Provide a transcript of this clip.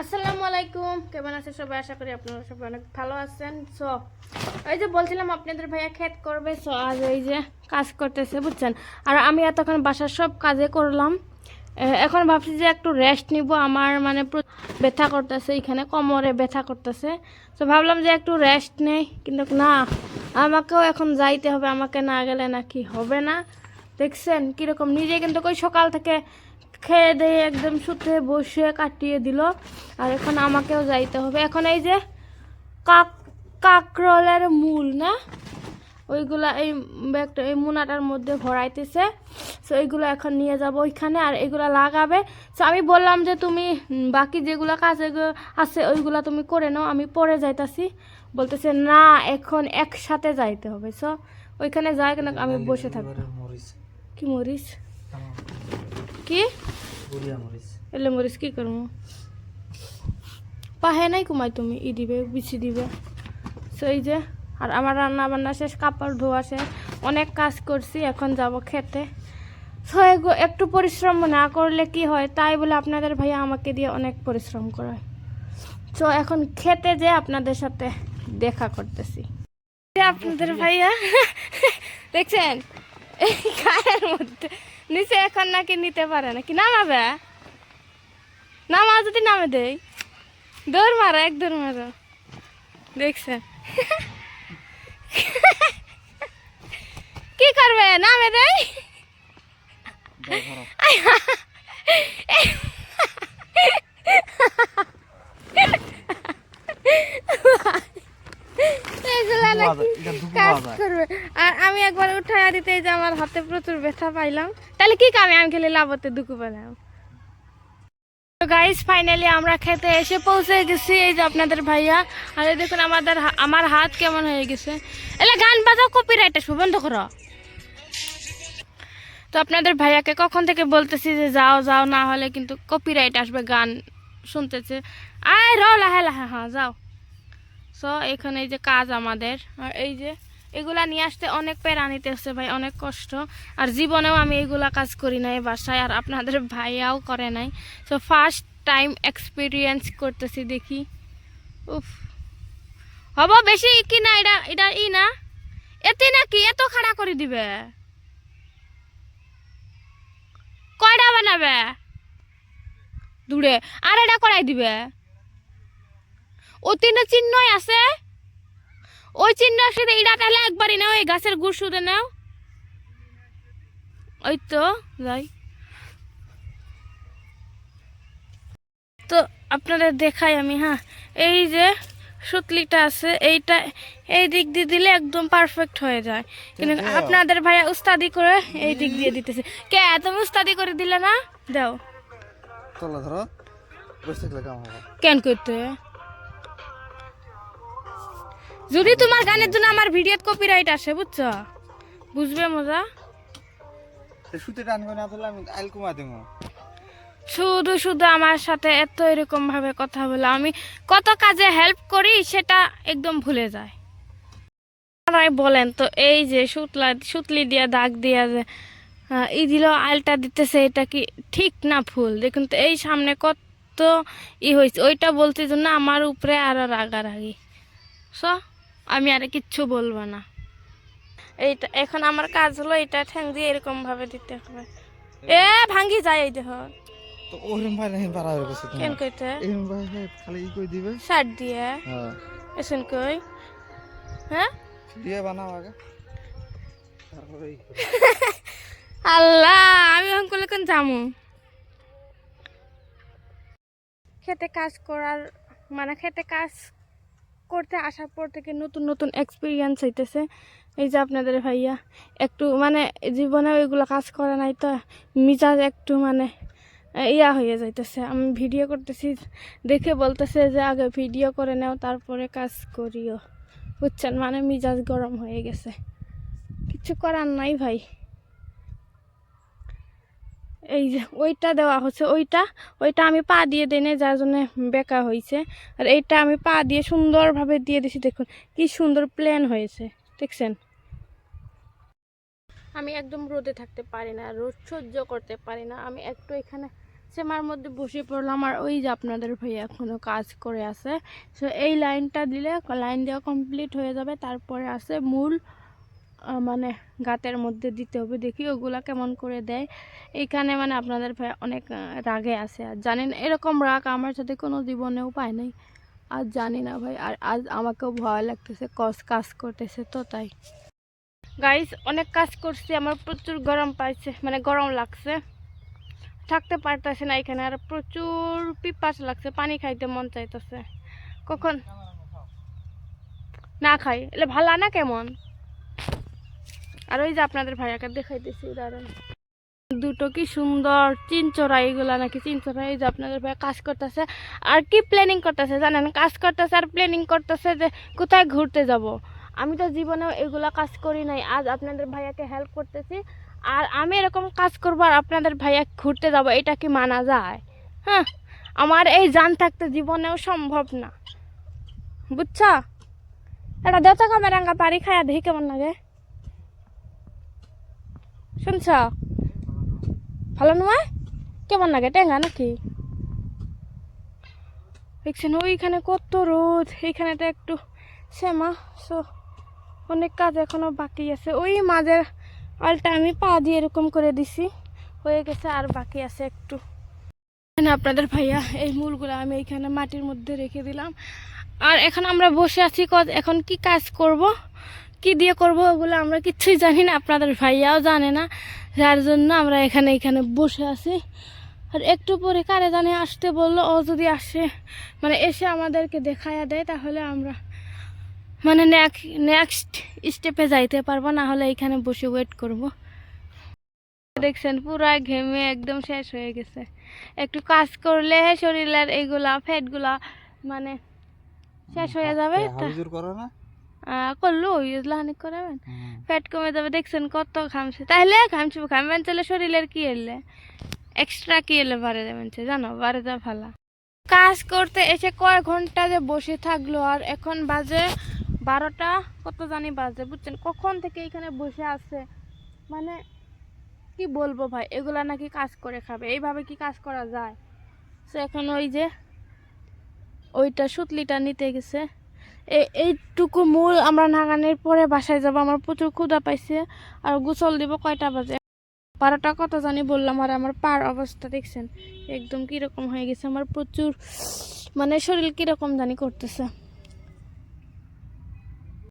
আসসালামু আলাইকুম। কেমন আছে সবাই? আশা করি আপনারা সবাই অনেক ভালো আছেন। সো এই যে বলছিলাম আপনাদের ভাইয়া ক্ষেত করবে। সো আজ এই যে কাজ করতেছে, বুঝছেন? আর আমি এতক্ষণ বাসার সব কাজে করলাম। এখন ভাবছি যে একটু রেস্ট নিব। আমার মানে ব্যথা করতেছে, এখানে কোমরে ব্যথা করতেছে। তো ভাবলাম যে একটু রেস্ট নেই। কিন্তু না, আমাকেও এখন যাইতে হবে। আমাকে না গেলে নাকি হবে না। দেখছেন কীরকম? নিজে কিন্তু ওই সকাল থেকে খেয়ে দিয়ে একদম শুতে বসে কাটিয়ে দিল। আর এখন আমাকেও যাইতে হবে। এখন এই যে কাক কাকরলের মূল না? ওইগুলা এই ব্যাগটা এই মুনাটার মধ্যে ভরাইতেছে। সো এইগুলো এখন নিয়ে যাব ওইখানে আর এগুলা লাগাবে। সো আমি বললাম যে তুমি বাকি যেগুলো কাজ আছে ওইগুলা তুমি করে নাও আমি পরে যাইতাছি। বলতেছে না এখন একসাথে যাইতে হবে। সো ওইখানে যাই কেন আমি বসে থাকব। কি মরিস কি? মরিচ এলে মরিস কি করব পাহে নাই কুমাই তুমি, ই দিবে বিছি দিবে। সো যে, আর আমার রান্না বান্না শেষ, কাপড় ধোয়া শেষ, অনেক কাজ করছি, এখন যাব খেতে। সো একটু পরিশ্রম না করলে কি হয়? তাই বলে আপনাদের ভাইয়া আমাকে দিয়ে অনেক পরিশ্রম করায়। তো এখন খেতে যে আপনাদের সাথে দেখা করতেছি। আপনাদের ভাইয়া, দেখছেন? এই গায়ের মধ্যে, নিচে এখন নাকি নিতে পারে না। কি নামাবে? নামা যদি নামে দেই। দৌড় মারো এক দৌড় মারো। দেখছেন? কি করবে? নামে দেই? এগুলা নাকি কাজ করবে। আমি একবার উঠাইয়া দিতে যে আমার হাতে প্রচুর ব্যথা পাইলাম। তাহলে কি কামে? আমি খেলে লাভতে দুঃখ পেলাম। গাইস ফাইনালি আমরা খেতে এসে পৌঁছে গেছি এই যে আপনাদের ভাইয়া। আর দেখুন আমাদের আমার হাত কেমন হয়ে গেছে। এলে গান বাজাও কপিরাইট আসবে বন্ধ করো। তো আপনাদের ভাইয়াকে কখন থেকে বলতেছি যে যাও যাও, না হলে কিন্তু কপিরাইট আসবে, গান শুনতেছে। আয় রও লাহে লাহে হ্যাঁ যাও। সো এখানে এই যে কাজ আমাদের। আর এই যে এগুলা নিয়ে আসতে অনেক পেরা নিতে হচ্ছে ভাই, অনেক কষ্ট। আর জীবনেও আমি এগুলা কাজ করি নাই বাসায়, আর আপনাদের ভাইয়াও করে নাই। সো ফার্স্ট টাইম এক্সপিরিয়েন্স করতেছি, দেখি। উফ। হব বেশি কি না, এটা এটা ই না। এতে নাকি এত খাড়া করে দিবে? কয়টা বানাবে? দূরে। আর এটা করাই দিবে? ও তিনটা চিহ্নই আছে। ওই চিহ্ন সাথে এটা তাহলে একবারই নাও এই গাছের গুড় শুধু নাও। ওই তো যাই। তো আপনাদের দেখাই আমি হ্যাঁ। এই যে সুতলিটা আছে এইটা এই দিক দিয়ে দিলে একদম পারফেক্ট হয়ে যায়। কিন্তু আপনাদের ভাইয়া উস্তাদি করে এই দিক দিয়ে দিতেছে। কে তুমি উস্তাদি করে দিলে না? দাও। কেন করতে? যদি তোমার গানের জন্য আমার ভিডিওত কপিরাইট আসে বুঝছ? বুঝবে মজা? সুতে টানবে না তাহলে আমি আইল কমা দেবো। শুধু শুধু আমার সাথে এত এরকম ভাবে কথা বলে। আমি কত কাজে হেল্প করি সেটা একদম ভুলে যায়। বলেন তো এই যে সুতলা সুতলি দিয়া দাগ দিয়া যে ই দিল আলটা দিতেছে এটা কি ঠিক না ভুল? দেখুন তো এই সামনে কত ই হয়েছে ওইটা বলতে জন্য আমার উপরে আরও রাগারাগি। স আমি আর কিচ্ছু বলব না। এইটা এখন আমার কাজ হলো এটা ঠ্যাং দিয়ে এরকম ভাবে দিতে হবে। এ ভাঙ্গি যায় এই দেহ। তো ওরম ভাই নাই পারা হয়ে গেছে কেন কইতে? এরম ভাই ভাই খালি ই কই দিবে? শার্ট দিয়ে। হ্যাঁ। এসন কই? হ্যাঁ? দিয়ে বানাও আগে। তারপরে আল্লাহ আমি এখন কোন যামু? খেতে কাজ করার মানে খেতে কাজ করতে, আসার পর থেকে নতুন নতুন এক্সপিরিয়েন্স হইতেছে। এই যে আপনাদের ভাইয়া, একটু মানে জীবনে ওইগুলো কাজ করে নাই তো, মিজাজ একটু মানে ইয়া হয়ে যাইতেছে। আমি ভিডিও করতেছি, দেখে বলতেছে যে আগে ভিডিও করে নাও, তারপরে কাজ করিও। বুঝছেন? মানে মিজাজ গরম হয়ে গেছে। কিছু করার নাই ভাই। এই যে ওইটা দেওয়া হচ্ছে, ওইটা ওইটা আমি পা দিয়ে দিই না যার জন্য বেকা হয়েছে আর এইটা আমি পা দিয়ে সুন্দরভাবে দিয়ে দিছি, দেখুন কি সুন্দর প্লেন হয়েছে, দেখছেন? আমি একদম রোদে থাকতে পারি না, রোদ সহ্য করতে পারি না। আমি একটু এখানে সেমার মধ্যে বসে পড়লাম, আর ওই যে আপনাদের ভাই এখনও কাজ করে আছে। সো এই লাইনটা দিলে, লাইন দেওয়া কমপ্লিট হয়ে যাবে, তারপরে আছে মূল মানে গাতের মধ্যে দিতে হবে। দেখি ওগুলা কেমন করে দেয়। এখানে মানে আপনাদের ভাই অনেক রাগে আছে। আর জানেন এরকম রাগ আমার সাথে কোনো জীবনেও পায় নাই। আর জানি না ভাই, আর আজ আমাকেও ভয় লাগতেছে, কস কাজ করতেছে তো তাই। গাইস অনেক কাজ করছি, আমার প্রচুর গরম পাইছে মানে গরম লাগছে। থাকতে পারতেছে না এখানে, আর প্রচুর পিপাস লাগছে, পানি খাইতে মন চাইতেছে। কখন? না খাই, এলে ভালো না কেমন? আর ওই যে আপনাদের ভাইয়াকে দেখাইতেছি, দাঁড়ান। দুটো কি সুন্দর চিনচোরা এইগুলা নাকি চিনচোরা, এই যে আপনাদের ভাইয়া কাজ করতেছে। আর কি প্ল্যানিং করতেছে জানেন, কাজ করতেছে আর প্ল্যানিং করতেছে যে কোথায় ঘুরতে যাব। আমি তো জীবনেও এগুলা কাজ করি নাই, আজ আপনাদের ভাইয়াকে হেল্প করতেছি। আর আমি এরকম কাজ করব আর আপনাদের ভাইয়া ঘুরতে যাব, এটা কি মানা যায়? হ্যাঁ আমার এই যান থাকতে জীবনেও সম্ভব না। বুঝছ? এটা দেওয়া কামেরাঙ্গা পারি খায়া দেখি কেমন লাগে। শুনছ? ভালো নয়? কেমন লাগে টেঙ্গা নাকি? দেখছেন, ওইখানে কত রোদ, এইখানে তো একটু শ্যামা, সো অনেক কাজ এখনও বাকি আছে। ওই মাঝের আলটা আমি পা দিয়ে এরকম করে দিছি, হয়ে গেছে আর বাকি আছে একটু। আপনাদের ভাইয়া, এই মূলগুলো আমি এইখানে মাটির মধ্যে রেখে দিলাম। আর এখন আমরা বসে আছি এখন কি কাজ করব? কি দিয়ে করব ওগুলো আমরা কিচ্ছুই জানি না আপনাদের ভাইয়াও জানে না যার জন্য আমরা এখানে এখানে বসে আছি আর একটু পরে কারে জানে আসতে বলল ও যদি আসে মানে এসে আমাদেরকে দেখায়া দেয় তাহলে আমরা মানে নেক্সট স্টেপে যাইতে পারব না হলে এখানে বসে ওয়েট করব দেখছেন পুরা ঘেমে একদম শেষ হয়ে গেছে একটু কাজ করলে শরীরের এইগুলা ফ্যাটগুলা মানে শেষ হয়ে যাবে না করল ইউজলা হানি করাবেন। ফ্যাট কমে যাবে দেখছেন কত ঘামছে। তাহলে ঘামছি ঘামবেন চলে শরীরের কি এলে? এক্সট্রা কি এলে বাড়ে যাবেন জানো? বাড়ে যা ভালা। কাজ করতে এসে কয় ঘণ্টা যে বসে থাকল আর এখন বাজে বারোটা কত জানি বাজে বুঝছেন? কখন থেকে এখানে বসে আছে? মানে কি বলব ভাই এগুলা নাকি কাজ করে খাবে এইভাবে কি কাজ করা যায়? সে এখন ওই যে ওইটা সুতলিটা নিতে গেছে। এইটুকু মূল আমরা নাগানের পরে বাসায় যাব। আমার প্রচুর ক্ষুদা পাইছে আর গোসল দিব কয়টা বাজে? বারোটা কত জানি বললাম, আর আমার পার অবস্থা দেখছেন, একদম কীরকম হয়ে গেছে। আমার প্রচুর মানে শরীর কীরকম জানি করতেছে।